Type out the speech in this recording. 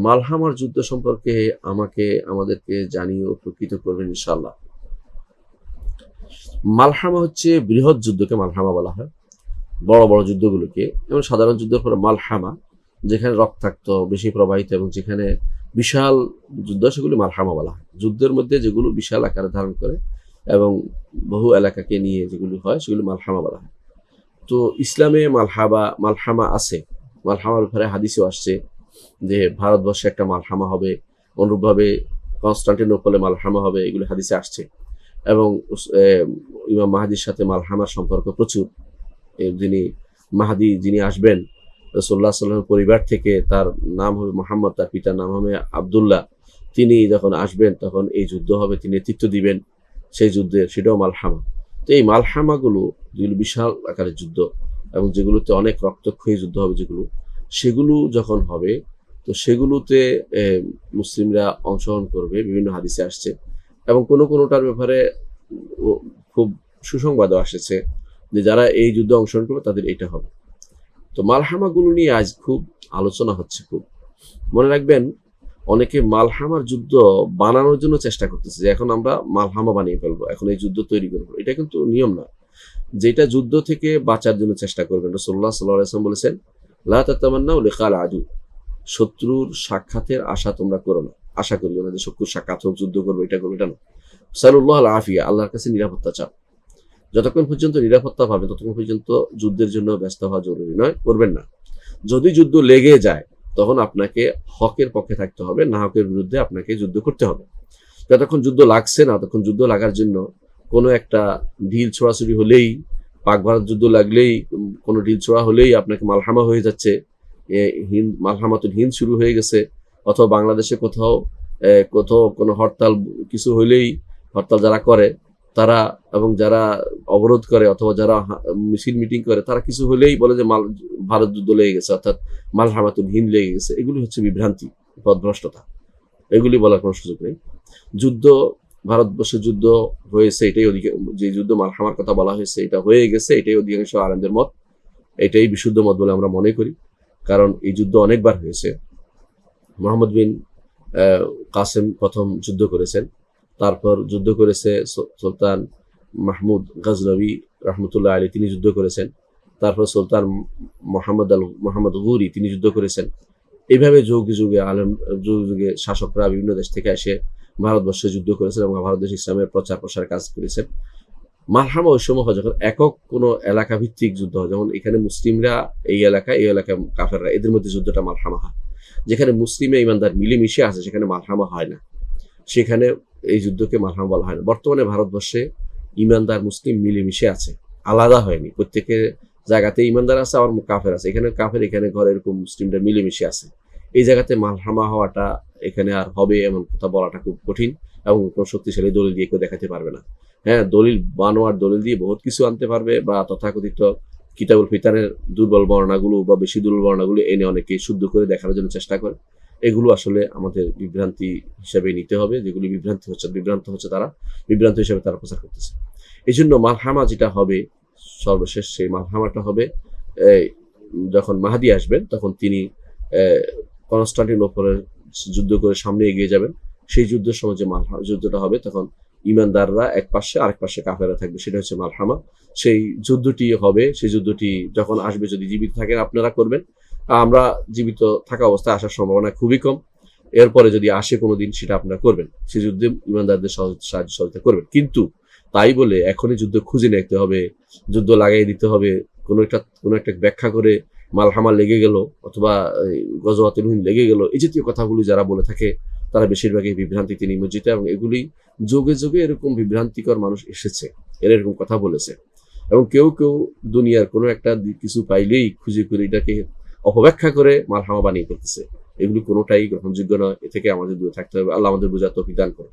মালহামার যুদ্ধ সম্পর্কে আমাকে, আমাদেরকে জানিয়ে উপকৃত করবেন ইনশাল্লাহ মালহামা হচ্ছে বৃহৎ যুদ্ধকে মালহামা বলা হয়। বড় বড় যুদ্ধগুলোকে। এবং সাধারণ যুদ্ধের পরে মালহামা, যেখানে রক্ত রক্তাক্ত, বেশি প্রবাহিত এবং যেখানে বিশাল যুদ্ধ, সেগুলি মালহামা বলা হয়। যুদ্ধের মধ্যে যেগুলো বিশাল আকারে ধারণ করে এবং বহু এলাকাকে নিয়ে যেগুলি হয়, সেগুলি মালহামা বলা হয়। তো ইসলামে মালহাবা, মালহামা আছে। মালহামার ব্যাপারে হাদিসও আসছে। যে ভারতবর্ষে একটা মালহামা হবে, অনুরূপভাবে কনস্টান্টিনোপলে মালহামা হবে, এগুলি হাদিসে আসছে। এবং ইমাম মাহাদির সাথে মালহামার সম্পর্ক প্রচুর। যিনি মাহাদি যিনি আসবেন রসোল্লা সাল্লামের পরিবার থেকে তার নাম হবে মোহাম্মদ, তার পিতার নাম হবে আবদুল্লাহ। তিনি যখন আসবেন, তখন এই যুদ্ধ হবে, তিনি নেতৃত্ব দিবেন। সেই যুদ্ধের সেটাও মালহামা। তো এই মালহামাগুলো যেগুলো বিশাল আকারের যুদ্ধ এবং যেগুলোতে অনেক রক্তক্ষয়ী যুদ্ধ হবে, যেগুলো সেগুলো যখন হবে, তো সেগুলোতে মুসলিমরা অংশগ্রহণ করবে, বিভিন্ন হাদিসে আসছে। এবং কোনো কোনোটার ব্যাপারে খুব সুসংবাদও আসেছে যে যারা এই যুদ্ধে অংশগ্রহণ করবে, তাদের এটা হবে। তো মালহামাগুলো নিয়ে আজ খুব আলোচনা হচ্ছে খুব। মনে রাখবেন, অনেকে মালহামার যুদ্ধ বানানোর জন্য চেষ্টা করতেছে যে এখন আমরা মালহামা বানিয়ে ফেলব, এখন এই যুদ্ধ তৈরি করব। এটা কিন্তু নিয়ম না। যেটা যুদ্ধ থেকে বাঁচার জন্য চেষ্টা করবেন রসোল্লা সাল্লাম বলেছেন লা তাতামান্না লেখাল আজু শত্রুর সাক্ষাতের আশা তোমরা করো না। আশা করিও না যে সাক্ষাৎ হোক, যুদ্ধ করব, এটা করব, এটা না। সালুল্লাহ আল আফিয়া আল্লাহর কাছে নিরাপত্তা চাও। যতক্ষণ পর্যন্ত নিরাপত্তা পাবে, ততক্ষণ পর্যন্ত যুদ্ধের জন্য ব্যস্ত হওয়া জরুরি নয়, করবেন না। যদি যুদ্ধ লেগে যায়, তখন আপনাকে হকের পক্ষে থাকতে হবে, না হকের বিরুদ্ধে আপনাকে যুদ্ধ করতে হবে। যতক্ষণ যুদ্ধ লাগছে না তখন যুদ্ধ লাগার জন্য কোনো একটা ঢিল ছোড়াছুড়ি হলেই পাক ভারত যুদ্ধ লাগলেই কোনো ঢিল ছোড়া হলেই আপনাকে মালহামা হয়ে যাচ্ছে। হিন্দ, মালহামাতুল হিন্দ শুরু হয়ে গেছে। অথবা বাংলাদেশে কোথাও কোথাও কোনো হরতাল, কিছু হলেই হরতাল যারা করে, তারা এবং যারা অবরোধ করে অথবা যারা মিছিল মিটিং করে, তারা কিছু হলেই বলে যে মাল, ভারত যুদ্ধ লেগে গেছে, অর্থাৎ মালহামাতুল হিন্দ লেগে গেছে। এগুলি হচ্ছে বিভ্রান্তি পথভ্রষ্টতা এগুলি বলার কোনো সুযোগ নেই। যুদ্ধ ভারতবর্ষে যুদ্ধ হয়েছে, এটাই অধিক যে যুদ্ধ মালহামার কথা বলা হয়েছে, এটা হয়ে গেছে, এটাই অধিকাংশ আনন্দের মত। এটাই বিশুদ্ধ মত বলে আমরা মনে করি। কারণ এই যুদ্ধ অনেকবার হয়েছে। মোহাম্মদ বিন কাসেম প্রথম যুদ্ধ করেছেন। তারপর যুদ্ধ করেছে সুলতান মাহমুদ গজনবী রহমতুল্লাহ আলী তিনি যুদ্ধ করেছেন। তারপর সুলতান মোহাম্মদ আল মোহাম্মদ গুরি, তিনি যুদ্ধ করেছেন। এইভাবে যুগে যুগে আলম যুগে যুগে শাসকরা বিভিন্ন দেশ থেকে এসে ভারতবর্ষে যুদ্ধ করেছেন এবং ভারতবর্ষ ইসলামের প্রচার প্রসার কাজ করেছেন। মালহামা ওই সময় যখন একক কোনো এলাকা ভিত্তিক যুদ্ধ হয়, যেমন এখানে মুসলিমরা এই এলাকা এই এলাকায় কাফেররা, এদের মধ্যে যুদ্ধটা মালহামা হয়। যেখানে মুসলিমে ইমানদার মিলেমিশে আছে, সেখানে মালহামা হয় না। সেখানে এই যুদ্ধকে মালহামা বলা হয় না। বর্তমানে ভারতবর্ষে ইমানদার মুসলিম মিলেমিশে আছে, আলাদা হয়নি। প্রত্যেকের জায়গাতে ইমানদার আছে, আবার কাফের আছে। এখানে কাফের, এখানে ঘরে এরকম মুসলিমরা মিলেমিশে আছে। এই জায়গাতে মালহামা হওয়াটা এখানে আর হবে এমন কথা বলাটা খুব কঠিন এবং কোনো শক্তিশালী দলিল দিয়ে কেউ দেখাতে পারবে না। হ্যাঁ দলিল বানোয়ার দলিল দিয়ে বহুত কিছু আনতে পারবে বা তথাকথিত কিতাবুল ফিতানের দুর্বল বর্ণাগুলো বা বেশি দুর্বল বর্ণাগুলো এনে অনেকে শুদ্ধ করে দেখানোর জন্য চেষ্টা করে। এগুলো আসলে আমাদের বিভ্রান্তি হিসেবে নিতে হবে, যেগুলি বিভ্রান্তি হচ্ছে, বিভ্রান্ত হচ্ছে তারা, বিভ্রান্ত হিসেবে তারা প্রচার করতেছে। এই জন্য মালহামা যেটা হবে, সর্বশেষ সেই মালহামাটা হবে যখন মাহাদি আসবেন, তখন তিনি কনস্টান্টিনোপলের যুদ্ধ করে সামনে এগিয়ে যাবেন। সেই যুদ্ধের সময় যে মালহা যুদ্ধটা হবে, তখন ইমানদাররা এক পাশে আরেক পাশে কাফেরা থাকবে, সেটা হচ্ছে মালহামা। সেই যুদ্ধটি হবে, সেই যুদ্ধটি যখন আসবে, যদি জীবিত থাকেন, আপনারা করবেন। আমরা জীবিত থাকা অবস্থায় আসার সম্ভাবনা খুবই কম। এরপরে যদি আসে কোনো দিন সেটা আপনারা করবেন। সেই যুদ্ধে ইমানদারদের সাহায্য সহযোগিতা করবেন। কিন্তু তাই বলে এখনই যুদ্ধ খুঁজে নিতে হবে, যুদ্ধ লাগাই দিতে হবে, কোনো একটা কোনো একটা ব্যাখ্যা করে মালহামা লেগে গেল, অথবা গজওয়াতুল হিন্দ লেগে গেল, এই জাতীয় কথাগুলি যারা বলে থাকে, তারা বেশিরভাগই বিভ্রান্তিতে নিমজ্জিত এবং এগুলি যুগে যুগে এরকম বিভ্রান্তিকর মানুষ এসেছে, এরা এরকম কথা বলেছে। এবং কেউ কেউ দুনিয়ার কোনো একটা কিছু পাইলেই খুঁজে করে এটাকে অপব্যাখ্যা করে মালহামা বানিয়ে ফেলতেছে। এগুলি কোনোটাই গ্রহণযোগ্য নয়, এ থেকে আমাদের দূরে থাকতে হবে। আল্লাহ আমাদের বোঝার তৌফিক দান করো